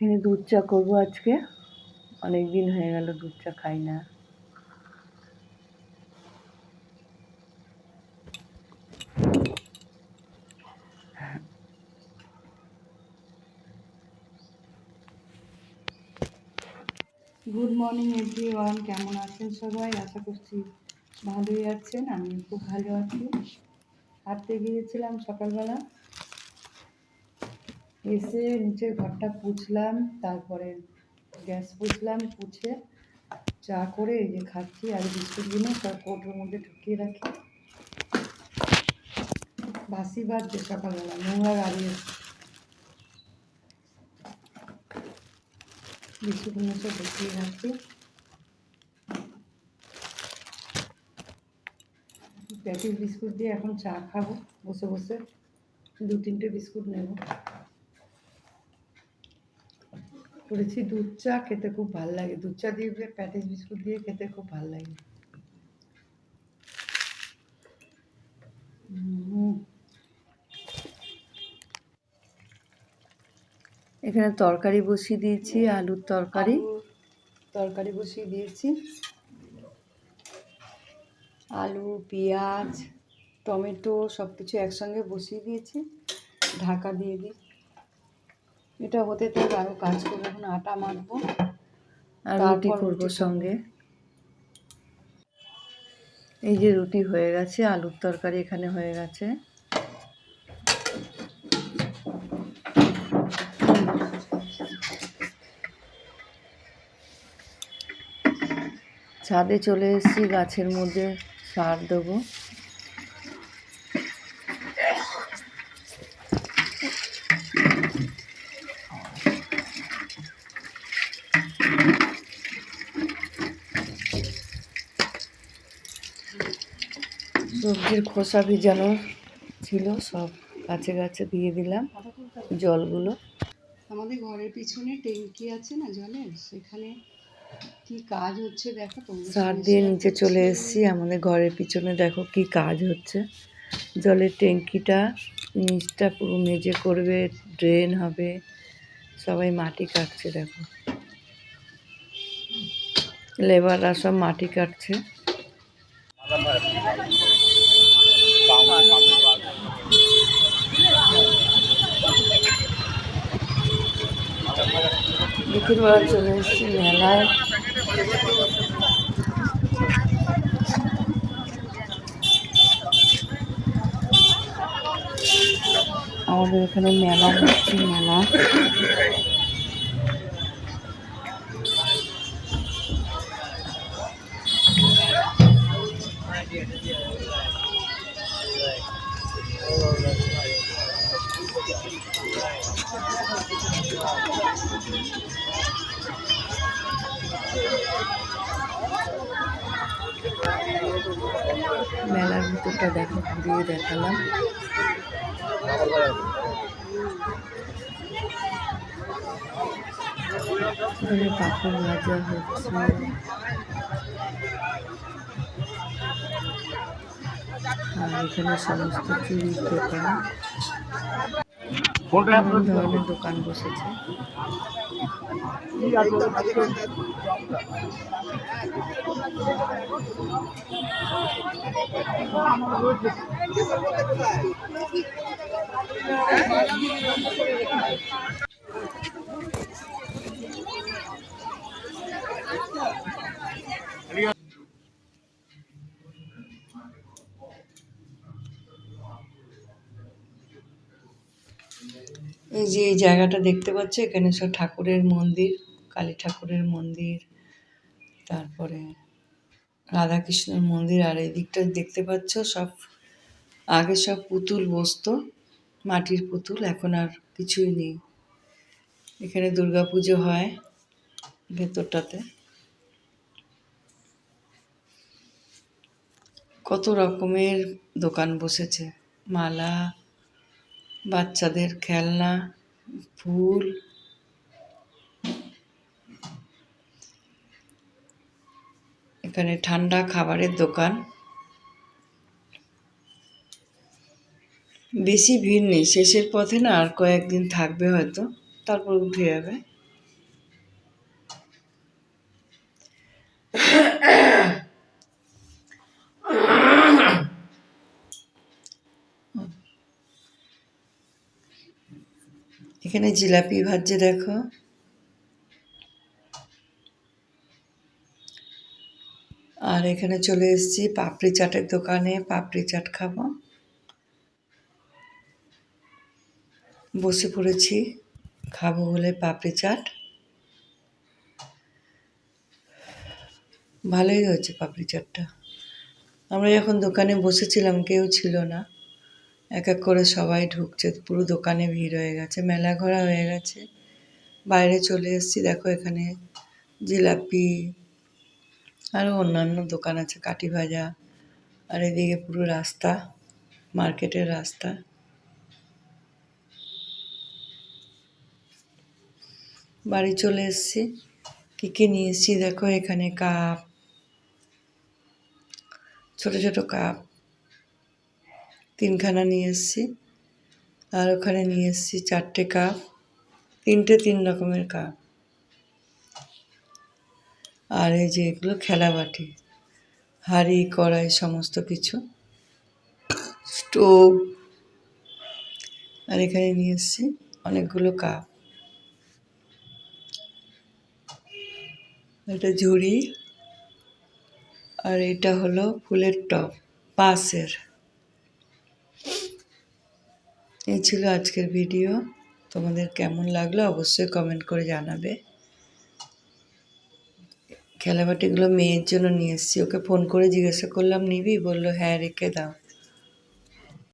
এখানে দুধ চা করব আজকে। অনেক দিন হয়ে গেল, দুধ চা খাই না। গুড মর্নিং এভরি ওয়ান কেমন আছেন সবাই? আশা করছি ভালোই আছেন। আমি খুব ভালো আছি। হাঁটতে গিয়েছিলাম সকালবেলা। এসে নিচের ঘরটা পুছলাম, তারপরে গ্যাস পুছলাম, পুছে চা করে এই যে খাচ্ছি আর বিস্কুটগুলো সব কৌটোর মধ্যে ঢুকিয়ে রাখি। বাসি ভাত যে সকালবেলা নোংরা গাড়ি এসছে বিস্কুটগুলো সব ঢুকিয়ে রাখছি প্যাটিস বিস্কুট দিয়ে এখন চা খাব, বসে বসে দু তিনটে বিস্কুট নেব। করেছি। দুধ চা খেতে খুব ভালো লাগে। দুধ চা দিয়ে প্যাটিস বিস্কুট দিয়ে খেতে খুব ভালো লাগে। এখানে তরকারি বসিয়ে দিয়েছি, আলুর তরকারি। তরকারি বসিয়ে দিয়েছি। আলু, পেঁয়াজ, টমেটো সব কিছু একসঙ্গে বসিয়ে দিয়েছি। ঢাকা দিয়ে দিই। এটা হতে থাক আরও কাজ করব এখন আটা মাখবো। আর রুটি করব সঙ্গে। এই যে রুটি হয়ে গেছে আলুর তরকারি এখানে হয়ে গেছে। ছাদে চলে এসেছি গাছের মধ্যে সার দেবো। সবজির খোসা ভিজানো ছিল সব গাছে গাছে দিয়ে দিলাম জলগুলো। আমাদের ঘরের পিছনে ট্যাঙ্কি আছে না জলের সেখানে কি কাজ হচ্ছে দেখো সার দিয়ে নিচে চলে এসেছি আমাদের ঘরের পিছনে দেখো কি কাজ হচ্ছে। জলের ট্যাঙ্কিটা নিচটা পুরো মেজে করবে ড্রেন হবে সবাই মাটি কাটছে দেখো। লেবাররা সব মাটি কাটছে। বিকেলবেলা চলে এসেছি মেলায়। আমাদের এখানে মেলা হচ্ছে মেলা। মেলার ভিতরটা দেখো ঘুরিয়ে দেখালাম। এখানে পাপড় হচ্ছে। আর এখানে সমস্ত চুরির দোকান। নানান ধরনের দোকান বসেছে। যে জায়গাটা দেখতে পাচ্ছ, এখানে সব ঠাকুরের মন্দির, কালী ঠাকুরের মন্দির, তারপরে রাধাকৃষ্ণের মন্দির, আর এই দিকটা দেখতে পাচ্ছ, সব আগে সব পুতুল বসতো, মাটির পুতুল, এখন আর কিছুই নেই। এখানে দুর্গা পুজো হয় ভেতরটাতে। কত রকমের দোকান বসেছে, মালা, বাচ্চাদের খেলনা ফুল। এখানে ঠান্ডা খাবারের দোকান। বেশি ভিড় নেই, শেষের পথে না আর কয়েকদিন থাকবে হয়তো, তারপর উঠে যাবে। এখানে জিলাপি ভাজছে, দেখো। আর এখানে চলে এসেছি পাপড়ি চাটের দোকানে, পাপড়ি চাট খাব। বসে পড়েছি, খাব বলে পাপড়ি চাট। ভালোই হয়েছে পাপড়ি চাটটা। আমরা যখন দোকানে বসেছিলাম, কেউ ছিল না। এক এক করে সবাই ঢুকছে, পুরো দোকানে ভিড় হয়ে গেছে, মেলা ঘোরা হয়ে গেছে। বাইরে চলে এসেছি, দেখো এখানে জিলাপি আরও অন্যান্য দোকান আছে, কাঠি ভাজা। আর এদিকে পুরো রাস্তা, মার্কেটের রাস্তা। বাড়ি চলে এসেছি, কী কী নিয়ে এসেছি দেখো এখানে কাপ, ছোট ছোট কাপ। তিনখানা নিয়ে এসেছি। আর ওখানে নিয়ে এসেছি চারটে কাপ, তিনটে তিন রকমের কাপ। আর এই যে এগুলো খেলা বাটি, হাঁড়ি, কড়াই, সমস্ত কিছু। স্টোভ। আর এখানে নিয়ে এসেছি অনেকগুলো কাপ। এটা ঝুড়ি। আর এটা হলো ফুলের টব পাশের এই ছিল আজকের ভিডিও। তোমাদের কেমন লাগল অবশ্যই কমেন্ট করে জানাবে। খেলাবাটিগুলো মেয়ের জন্য নিয়ে এসেছি। ওকে ফোন করে জিজ্ঞাসা করলাম, নিবি? বলল হ্যাঁ রেখে দাও।